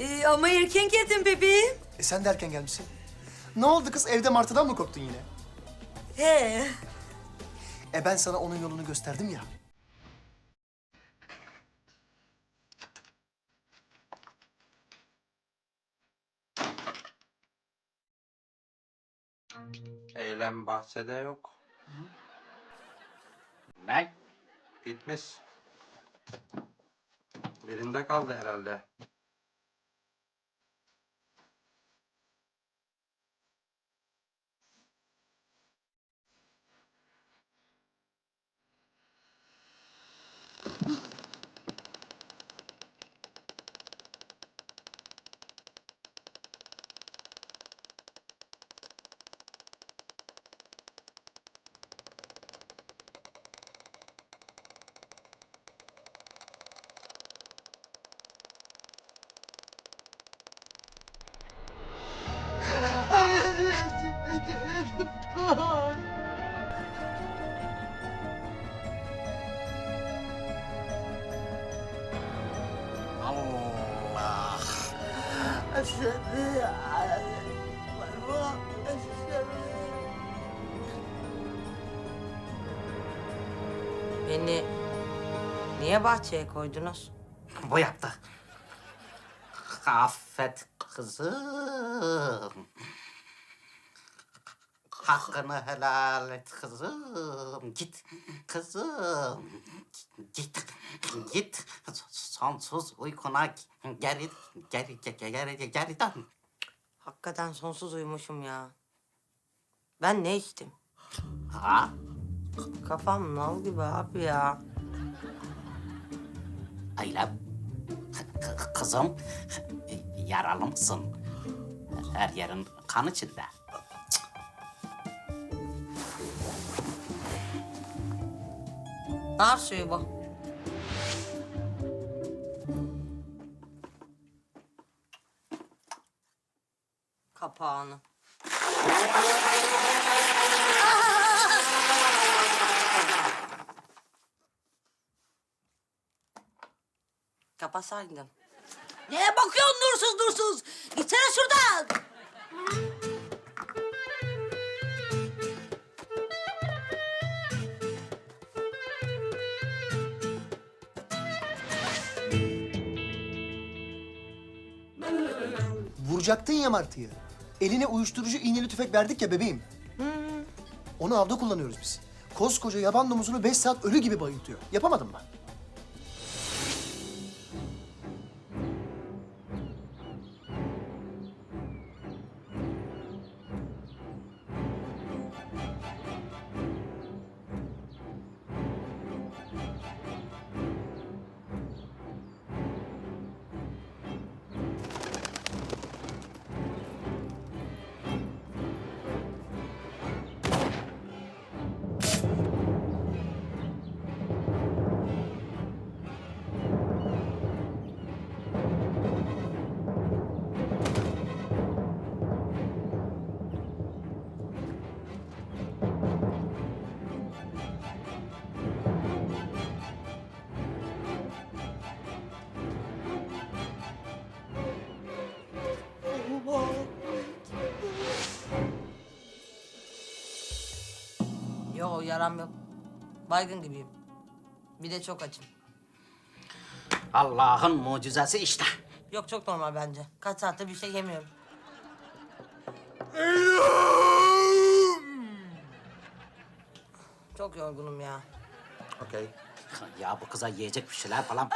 Ee, ama erken geldin bebeğim. E sen de erken gelmişsin. Ne oldu kız? Evde martıdan mı korktun yine? He. E ben sana onun yolunu gösterdim ya. Eylem bahçede yok. Ne? Gitmiş. Birinde kaldı herhalde. Beni niye bahçeye koydunuz? Bu yaptı. Affet kızım. Hakkını helal et kızım. Git kızım. Git. Git. Sonsuz uykuna geri geri geri geri geri dön. Hakikaten sonsuz uyumuşum ya. Ben ne içtim? Ha? Kafam nal gibi abi ya. K- Kızım. Yaralı mısın? Her yerin kan içinde. Nar suyu bu. Kapağını. Kapasaydın. Neye bakıyorsun nursuz nursuz? Gitsene şuradan. Vuracaktın ya martıyı. Eline uyuşturucu iğneli tüfek verdik ya bebeğim. Onu avda kullanıyoruz biz. Koskoca yaban domuzunu beş saat ölü gibi bayıltıyor. Yapamadın mı? Yo yaram yok. Baygın gibiyim. Bir de çok açım. Allah'ın mucizesi işte. Yok çok normal bence. Kaç saattir bir şey yemiyorum. Çok yorgunum ya. Okey. Ya bu kıza yiyecek bir şeyler falan.